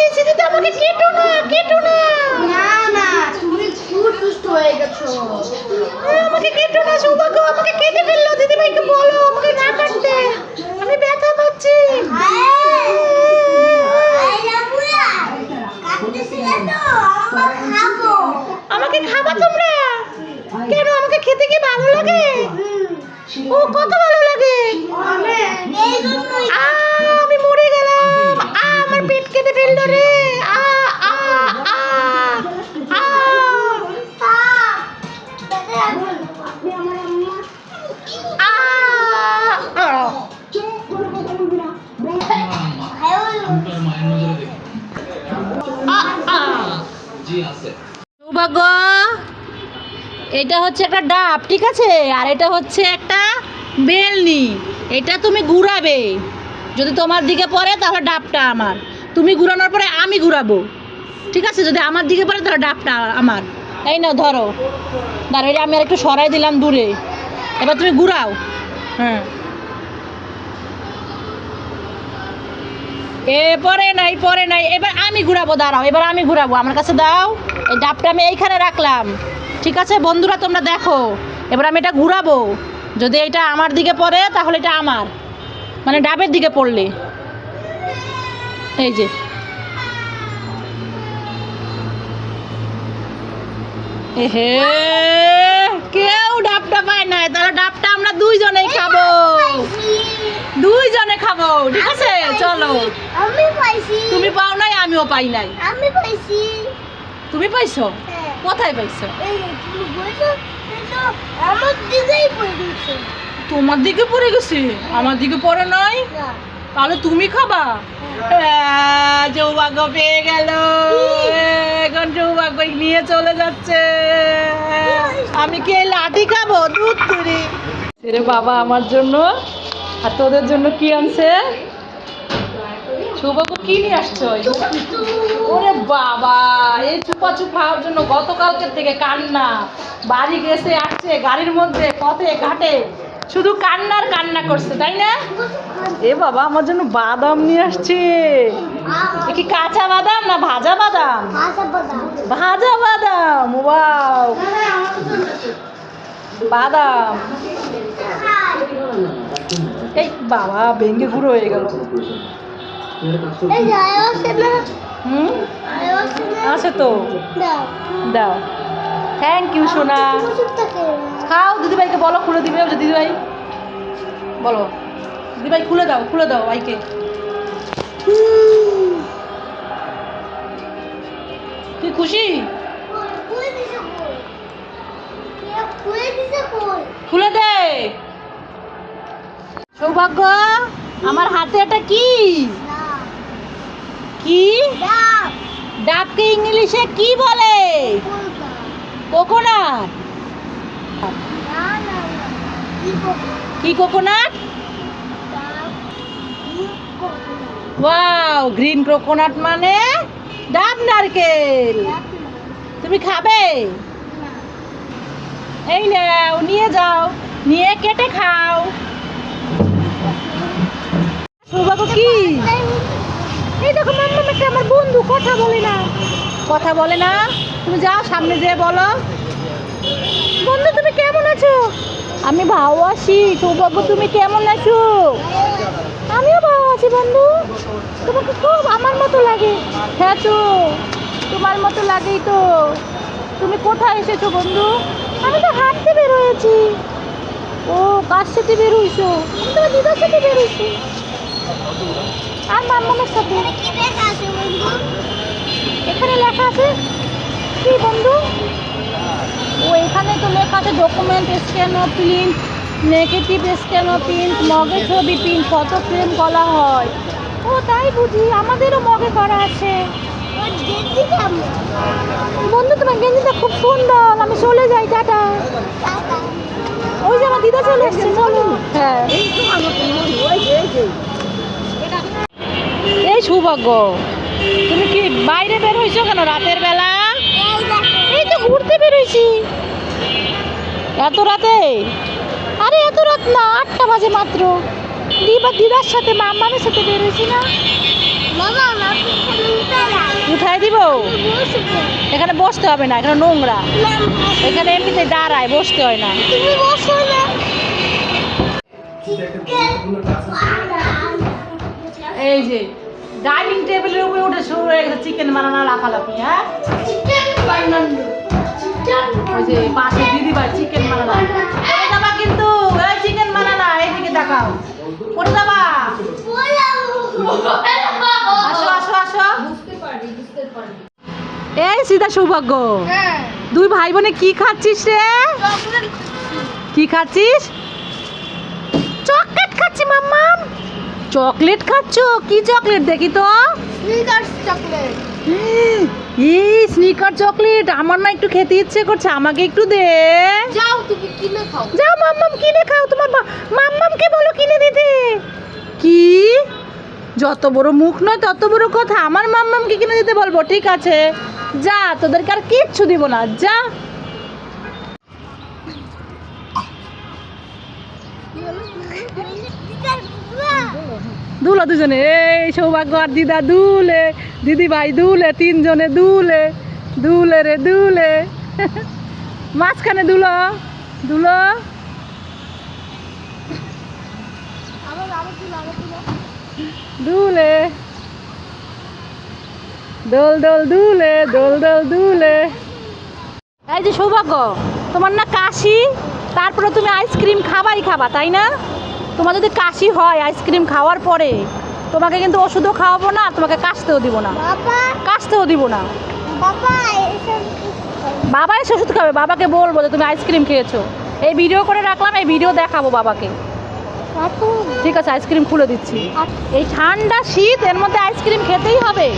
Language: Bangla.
ছি ছি দিদি আমাকে কেটো না কেটো না। না না তুমি খুব সুস্থ হয়ে গেছো। আমাকে কেটো না সৌভাগ্য আমাকে কেটে ফেলল। দিদি ভাইকে বলো আমাকে না কাটতে। আমি ব্যথা পাচ্ছি। আমাকে খাবা তোমরা? কেন আমাকে খেতে কি ভালো লাগে? ও কত ভালো লাগে। কেটে ফেলল রে। আ আ আ। সৌভাগ্য এটা হচ্ছে একটা ডাব ঠিক আছে? আর এটা হচ্ছে একটা বেলনি। এটা তুমি ঘুরাবে। যদি তোমার দিকে পড়ে তাহলে ডাবটা আমার। তুমি ঘুরানোর পরে আমি ঘুরাবো। ঠিক আছে? যদি আমার দিকে পড়ে তাহলে ডাবটা আমার। এই না ধরো। দাঁড়ো এটা আমি আর একটু সরাই দিলাম দূরে। এবার তুমি ঘুরাও। হ্যাঁ। এ, পরে নাই পরে নাই। এবার আমি ঘুরাবো, দাঁড়াও। এবার আমি ঘুরাবো। আমার কাছে দাও। এই ডাবটা আমি এইখানে রাখলাম। ঠিক আছে? বন্ধুরা, তোমরা দেখো। এবার আমি এটা ঘুরাবো। যদি এটা আমার দিকে পড়ে, তাহলে এটা আমার। মানে ডাবের দিকে পড়লে। এই যে। এহে কেউ ডাবটা পায় নাই তাহলে ডাবটা আমরা দুইজনেই খাব। দুইজনে খাব ঠিক আছে? চলো। আমি পাইছি। তুমি পাও নাই আমিও পাই নাই। আমি পাইছি। তুমি পাইছো? হ্যাঁ। কোথায় পাইছো? আমার দিকেই দিকে পড়ে গেছে? আমার দিকে পড়ে নাই? না। তাহলে তুমি খাবা? সৌভাগ্য পেয়ে গেল। এখন সৌভাগ্য নিয়ে চলে যাচ্ছে। আমি কি লাঠি খাব? দুধ তুরি রে বাবা আমার জন্য। আর তোদের জন্য কি আনছে? সৌভাগ্য কি নিয়ে আসছো? ওরে বাবা এই চুপা চুপ খাওয়ার জন্য গতকালকের থেকে কান্না। বাড়ি গেছে আসছে গাড়ির মধ্যে পথে ঘাটে। শুধু কান্নার কান্না করছে তাই না? এ বাবা আমার জন্য বাদাম নিয়ে আসছে। কি কাঁচা বাদাম না ভাজা বাদাম? ভাজা বাদাম। ওয়াও। বাদাম। এই বাবা ভেঙ্গে গুঁড়ো হয়ে গেল। হুম? আছে তো? দাও। থ্যাংক ইউ সোনা। ওষুধটাকে খাও দিদিভাইকে বলো খুলে দিবে যে দিদিভাই বলো দিদিভাই খুলে দাও খুলে দাও ভাইকে। তুই খুশি? খুলে দে। সৌভাগ্য আমার হাতে এটা কি? কি? ডাবকে ইংলিশে কি বলে? কোকোনাট। কি কোকোনাট ওয়াও গ্রিন কোকোনাট মানে ডাব নারকেল। তুমি খাবে? এই নাও, নিয়ে যাও, নিয়ে কেটে খাও। সৌভাগ্য কি? এই দেখো আমার বন্ধু, কথা বলে না। কথা বলে না? তুমি যাও সামনে যেয়ে বলো। বন্ধু আছো? আমি ভাও আছি। সৌভাগ্য তুমি কেমন আছো? আমিও ভালো আছি বন্ধু। তোমাকে খুব আমার মতো লাগে। হ্যাঁ তো তোমার মতো লাগেই তো। তুমি কোথায় এসেছ বন্ধু? আমি তো হাঁটতে বের হয়েছি ও কার সাথে বেরোইছো আমি তোমার দিদার সাথে বের হয়েছি আর মাম্মামের সাথে? এখানে লেখা আছে কি বন্ধু? তো লেখা আছে ডকুমেন্ট স্ক্যান ও প্রিন্ট নেগেটিভ স্ক্যান ও প্রিন্ট মগে ছবি প্রিন্ট ফটো ফ্রেম করা হয়। ও তাই বুঝি আমাদেরও মগে করা আছে। বন্ধু তোমার গেঞ্জিটা খুব সুন্দর। আমি চলে যাই টাটা। টাটা ওই যে আমার দিদা চলে এসছে চলো। হ্যাঁ। এই সৌভাগ্য তুমি কি বাইরে বের হইছো কেন রাতের বেলা? এই তো ঘুরতে বেরোইছি এত রাতে? আরে, এত রাত না, আটটা বাজে মাত্র। দিবা, দিদার সাথে মামামের সাথে বেরোইছি না। উঠাই দিব? এখানে বসতে হবে না, এখানে নোংরা। এখানে এমনিতে দাঁড়ায়, বসতে হয় না। এই যে, ডাইনিং টেবিলের উপরে উঠে শুরু হয়ে গেছে চিকেন বানানো লাফালাফি হ্যাঁ? ওই যে পাশে দিদি ভাই চিকেন বানানো পড়ে যাবা কিন্তু এই চিকেন বানানা এইদিকে দেখাও। পড়ে যাবা? আসো আসো আসো। এই সীতা সৌভাগ্য। হ্যাঁ। দুই ভাই বোনে কি খাচ্ছিস রে? কি খাচ্ছিস? চকলেট খাচ্ছি মাম্মাম। চকলেট খাচ্ছ? কি চকলেট দেখি তো। Snickers chocolate. এই স্নিকার চকলেট। আমার না একটু খেতে ইচ্ছে করছে আমাকে একটু দে। যাও তুমি কিনে খাও। যাও মাম্মাম কিনে খাও। তোমার মাম্মামকে বলো কিনে দিতে। কি? যত বড় মুখ নয় তত বড় কথা। আমার মাম্মামকে কিনে দিতে বলব ঠিক আছে? যা তোদেরকে আর কিচ্ছু দিব না। যা। দুলো দুজনে, এই সৌভাগ্য আর দিদা দুলে, দিদি ভাই দুলে, তিনজনে দুলে দুলে রে দুলে। মাঝখানে দুলো দুলো। দুলে। দোল দোল দুলে, দোল দোল দুলে। এই যে সৌভাগ্য, তোমার না কাশি? তারপরে তুমি আইসক্রিম খাবাই খাবা তাই না? তোমার যদি কাশি হয় আইসক্রিম খাওয়ার পরে তোমাকে কিন্তু ওষুধও খাওয়াবো না তোমাকে কাশতেও দিব না। কাশতেও দিব না। বাবা এসে ওষুধ খাবে। বাবাকে বলব যে তুমি আইসক্রিম খেয়েছো। এই ভিডিও করে রাখলাম এই ভিডিও দেখাবো বাবাকে। ঠিক আছে আইসক্রিম খুলে দিচ্ছি। এই ঠান্ডা শীত এর মধ্যে আইসক্রিম খেতেই হবে।